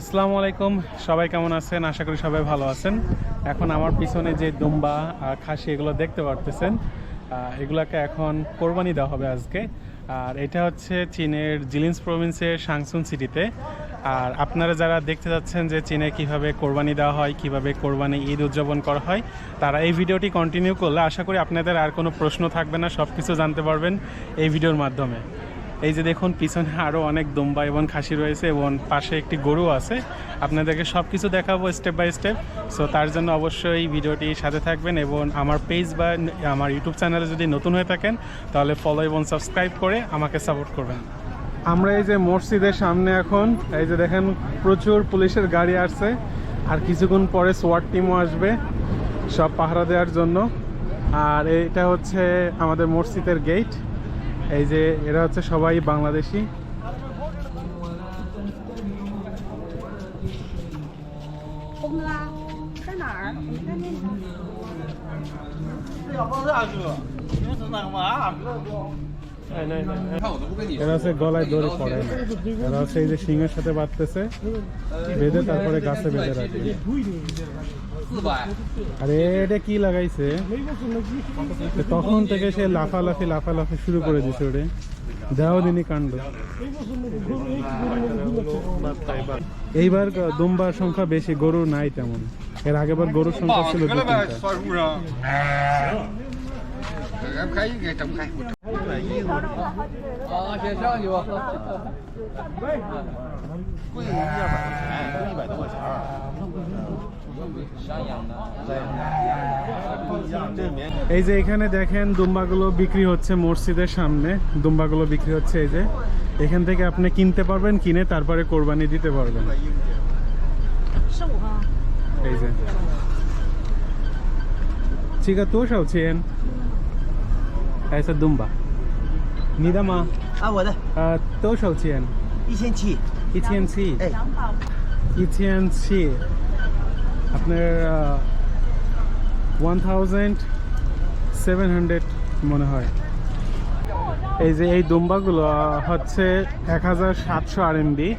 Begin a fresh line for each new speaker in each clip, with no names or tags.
আসসালামু আলাইকুম, সবাই কেমন আছেন? আশা করি সবাই ভালো আছেন। এখন আমার পিছনে যে দুম্বা আর খাসি, এগুলো দেখতে পারতেছেন। এগুলাকে এখন কোরবানি দেওয়া হবে আজকে। আর এটা হচ্ছে চীনের জিলিন্স প্রভিন্সের সাংসুন সিটিতে। আর আপনারা যারা দেখতে যাচ্ছেন যে চীনে কীভাবে কোরবানি দেওয়া হয়, কীভাবে কোরবানি ঈদ উদযাপন করা হয়, তারা এই ভিডিওটি কন্টিনিউ করলে আশা করি আপনাদের আর কোনো প্রশ্ন থাকবে না সব কিছু জানতে পারবেন এই ভিডিওর মাধ্যমে। এই যে দেখুন, পিছনে আরও অনেক দুম্বা এবং খাসি রয়েছে এবং পাশে একটি গরু আছে। আপনাদেরকে সব কিছু দেখাবো স্টেপ বাই স্টেপ সো তার জন্য অবশ্যই ভিডিওটি সাথে থাকবেন এবং আমার পেজ বা আমার ইউটিউব চ্যানেলে যদি নতুন হয়ে থাকেন, তাহলে ফলো এবং সাবস্ক্রাইব করে আমাকে সাপোর্ট করবেন। আমরা এই যে মসজিদের সামনে এখন, এই যে দেখেন, প্রচুর পুলিশের গাড়ি আসছে। আর কিছুক্ষণ পরে সোয়াট টিমও আসবে, সব পাহারা দেওয়ার জন্য। আর এটা হচ্ছে আমাদের মসজিদের গেট এই যে এরা হচ্ছে সবাই বাংলাদেশি।
হ্যাঁ,
এরা হচ্ছে গলায় দড়ি পড়ে না। এরা হচ্ছে এই যে সিংহের সাথে বাঁধতেছে বেঁধে তারপরে গাছে বেঁধে রাখে। আরে এটা কি লাগাইছে? তখন থেকে সে লাফালাফি লাফালাফি শুরু করে দিছে ওরে। যাও দিনই কাণ্ড। এইবার দুম্বার সংখ্যা বেশি গরু নাই তেমন। এর আগেবার গরুর সংখ্যা ছিল দু তিনটা।
树上。俺开一个整开。啊，先上去吧。贵一百块钱，一百多块钱。山羊的。不一样，这棉。
এই যে এখানে দেখেন দুম্বাগুলো বিক্রি হচ্ছে মসজিদের সামনে দুম্বাগুলো বিক্রি হচ্ছে এই যে এখান থেকে আপনি কিনতে পারবেন কিনে তারপরে কোরবানি দিতে পারবেন
十五号。
এই যে 这个多少 钱？还是 দুম্বা 你的吗？
啊，我的
呃，多少钱？
一千七，
一千七。
哎，
一千七。আপনার ওয়ান থাউজেন্ড সেভেন হান্ড্রেড মনে হয় এই যে এই দুম্বাগুলো আহ, হচ্ছে এক হাজার সাতশো আর এমবি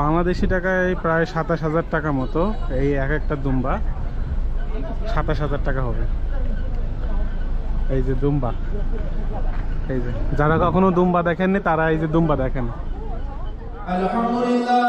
বাংলাদেশি টাকায় প্রায় সাতাশ হাজার টাকা মতো এই এক একটা দুম্বা সাতাশ হাজার টাকা হবে এই যে দুম্বা। এই যে, যারা কখনো দুম্বা দেখেননি, তারা এই যে দুম্বা দেখেন।
আলহামদুলিল্লাহ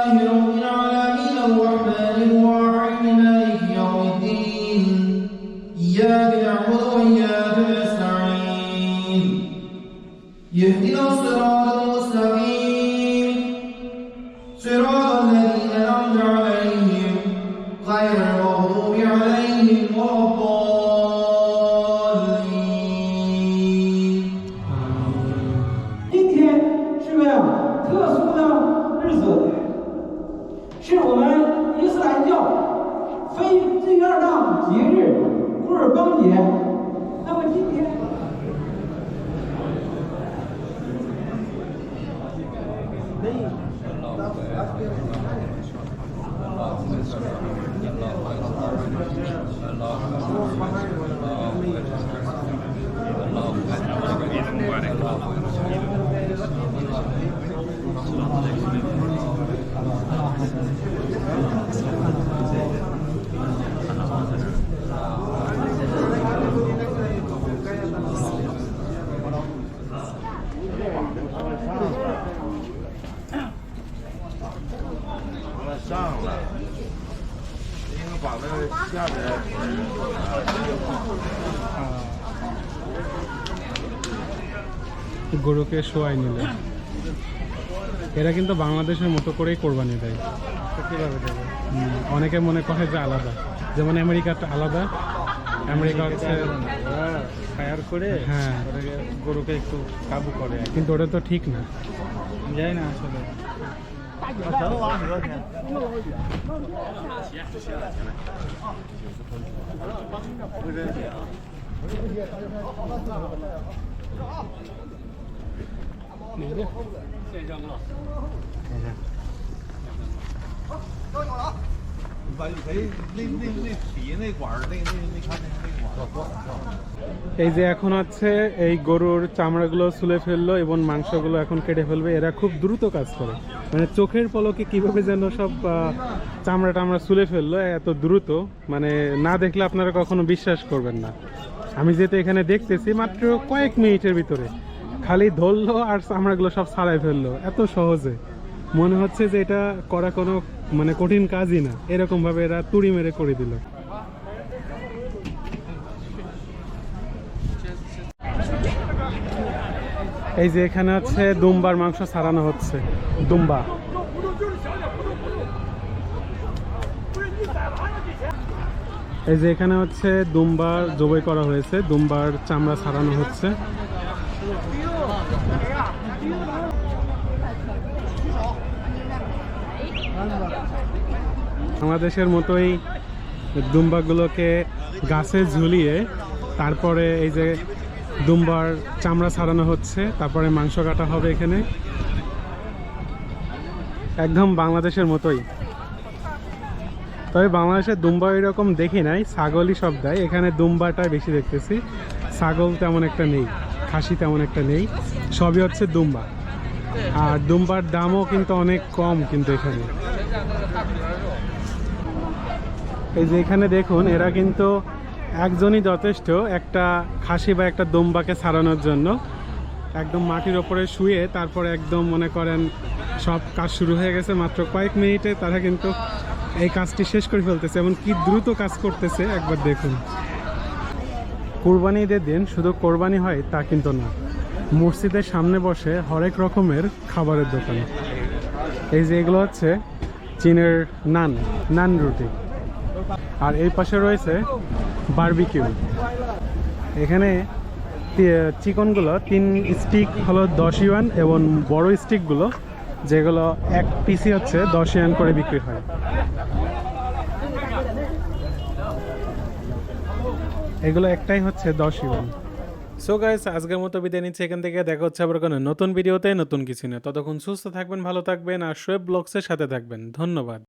特殊的日子，是我们伊斯兰教非第二大节日古尔邦节。那么今天。
গরুকে শোয়াই নিলে। এরা কিন্তু বাংলাদেশের মতো করেই কোরবানি দেয়।
কীভাবে দেবে।
অনেকে মনে করে যে আলাদা। যেমন আমেরিকাটা আলাদা। আমেরিকা হচ্ছে
ফায়ার করে
হ্যাঁ।
গরুকে একটু কাবু করে
কিন্তু ওটা তো ঠিক না।
যাই না আসলে।
大姐咱们挖河去行了行了行了啊不认识
啊好好慢走啊每个月先扔了先生
এই যে এখন হচ্ছে এই গরুর চামড়াগুলো ছুলে ফেলল এবং মাংসগুলো এখন কেটে ফেলবে। এরা খুব দ্রুত কাজ করে। মানে চোখের পলকে কীভাবে যেন সব চামড়া টামড়া ছুলে ফেলল, এত দ্রুত মানে না দেখলে আপনারা কখনো বিশ্বাস করবেন না। আমি যেহেতু এখানে দেখতেছি, মাত্র কয়েক মিনিটের ভিতরে খালি ধরলো আর চামড়াগুলো সব ছাড়াই ফেলল। এত সহজে। মনে হচ্ছে যে এটা করা কোনো মানে কঠিন কাজই না। এরকম ভাবে এরা তুড়ি মেরে করে দিল। এই যে এখানে হচ্ছে দুম্বার মাংস ছাড়ানো হচ্ছে। দুম্বা। এই যে এখানে হচ্ছে দুম্বার জবাই করা হয়েছে। দুম্বার চামড়া ছাড়ানো হচ্ছে। বাংলাদেশের মতোই দুম্বাগুলোকে গাছে ঝুলিয়ে তারপরে এই যে দুম্বার চামড়া ছাড়ানো হচ্ছে, তারপরে মাংস কাটা হবে এখানে। একদম বাংলাদেশের মতোই। তবে বাংলাদেশে দুম্বা এরকম দেখি নাই, ছাগলই সব দেয়। এখানে দুম্বাটা বেশি দেখতেছি। ছাগল তেমন একটা নেই, খাসি তেমন একটা নেই, সবই হচ্ছে দুম্বা। আর দুম্বার দামও কিন্তু অনেক কম কিন্তু এখানে। এই যে এখানে দেখুন, এরা কিন্তু একজনই যথেষ্ট, একটা খাসি বা একটা দুম্বাকে ছাড়ানোর জন্য। একদম মাটির ওপরে শুয়ে তারপরে একদম মনে করেন সব কাজ শুরু হয়ে গেছে, মাত্র কয়েক মিনিটে তারা কিন্তু এই কাজটি শেষ করে ফেলতেছে এবং কি দ্রুত কাজ করতেছে, একবার দেখুন। কোরবানি ঈদের দিন শুধু কোরবানি হয় তা কিন্তু না, মসজিদের সামনে বসে হরেক রকমের খাবারের দোকান। এই যে এগুলো হচ্ছে চীনের নান নান রুটি। আর এই পাশে রয়েছে বারবিকিউ। এখানে চিকনগুলো তিন স্টিক হলো দশ ইউয়ান এবং বড় স্টিকগুলো যেগুলো এক পিসি হচ্ছে দশ ইউয়ান করে বিক্রি হয়। এগুলো একটাই হচ্ছে দশ ইউয়ান সো গাইস আজকের মতো বিদায় নিচ্ছি। এখান থেকে দেখা হচ্ছে আবার কোনো নতুন ভিডিওতে। নতুন কিছু নেই ততক্ষণ সুস্থ থাকবেন, ভালো থাকবেন, আর শোয়েব ব্লগসের সাথে থাকবেন। ধন্যবাদ।